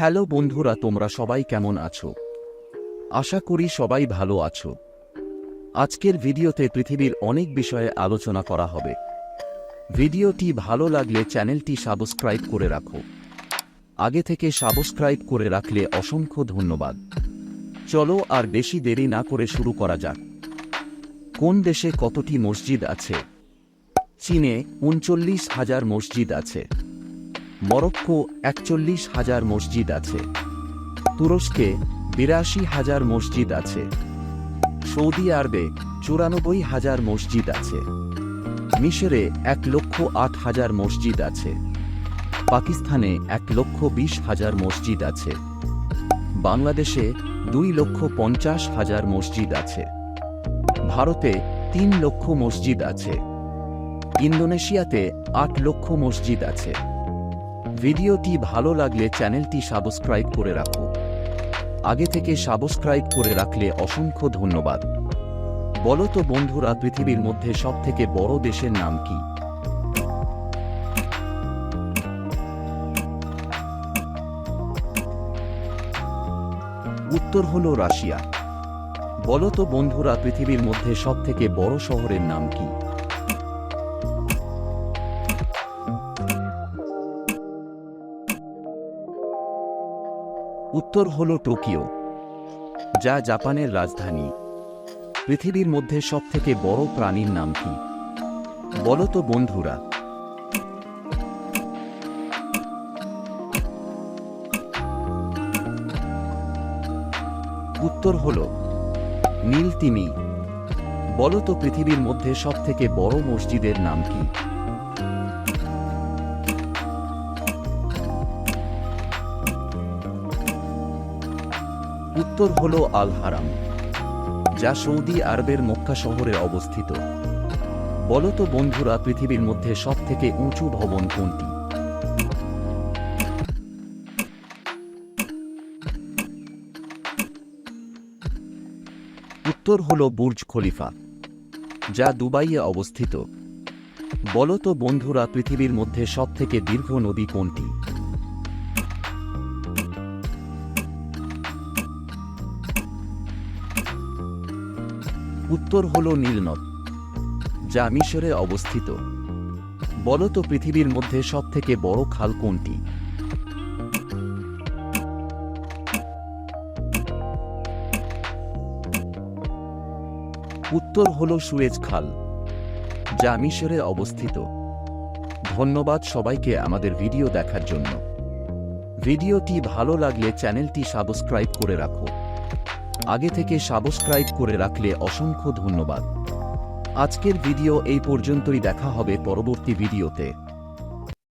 Hello বন্ধুরা, তোমরা সবাই কেমন আছো? আশা করি সবাই ভালো আছো। আজকের ভিডিওতে পৃথিবীর অনেক বিষয়ে আলোচনা করা হবে। ভিডিওটি ভালো লাগলে চ্যানেলটি সাবস্ক্রাইব করে রাখো। আগে থেকে সাবস্ক্রাইব করে রাখলে অসংখ্য ধন্যবাদ। চলো আর বেশি দেরি না করে শুরু করা যাক। কোন দেশে কতটি মসজিদ আছে? চীনে উনচল্লিশ হাজার মসজিদ আছে। মরক্কো একচল্লিশ হাজার মসজিদ আছে। তুরস্কে বিরাশি হাজার মসজিদ আছে। সৌদি আরবে চুরানব্বই হাজার মসজিদ আছে। মিশরে এক লক্ষ আট হাজার মসজিদ আছে। পাকিস্তানে এক লক্ষ বিশ হাজার মসজিদ আছে। বাংলাদেশে দুই লক্ষ পঞ্চাশ হাজার মসজিদ আছে। ভারতে তিন লক্ষ মসজিদ আছে। ইন্দোনেশিয়াতে আট লক্ষ মসজিদ আছে। ভিডিওটি ভালো লাগলে চ্যানেলটি সাবস্ক্রাইব করে রাখো। আগে থেকে সাবস্ক্রাইব করে রাখলে অসংখ্য ধন্যবাদ। বলো তো বন্ধুরা, পৃথিবীর মধ্যে সবথেকে বড় দেশের নাম কি? উত্তর হল রাশিয়া। বলো তো বন্ধুরা, পৃথিবীর মধ্যে সবথেকে বড় শহরের নাম কি? উত্তর হল টোকিও, যা জাপানের রাজধানী। পৃথিবীর মধ্যে সবথেকে বড় প্রাণীর নাম কি? বলো তো বন্ধুরা। উত্তর হল নীল তিমি বলো তো পৃথিবীর মধ্যে সবথেকে বড় মসজিদের নাম কি? উত্তর হল আল হারাম যা সৌদি আরবের মক্কা শহরে অবস্থিত। বলো তো বন্ধুরা, পৃথিবীর মধ্যে সবথেকে উঁচু ভবন কোনটি? উত্তর হল বুর্জ খলিফা, যা দুবাইয়ে অবস্থিত। বলো তো বন্ধুরা, পৃথিবীর মধ্যে সবথেকে দীর্ঘ নদী কোনটি? উত্তর হল নীলনদ যা মিশরে অবস্থিত। বলো তো পৃথিবীর মধ্যে সবথেকে বড় খাল কোনটি? উত্তর হল সুয়েজ খাল, যা মিশরে অবস্থিত। ধন্যবাদ সবাইকে আমাদের ভিডিও দেখার জন্য। ভিডিওটি ভালো লাগলে চ্যানেলটি সাবস্ক্রাইব করে রাখো। আগে থেকে সাবস্ক্রাইব করে রাখলে অসংখ্য ধন্যবাদ। আজকের ভিডিও এই পর্যন্তই, দেখা হবে পরবর্তী ভিডিওতে।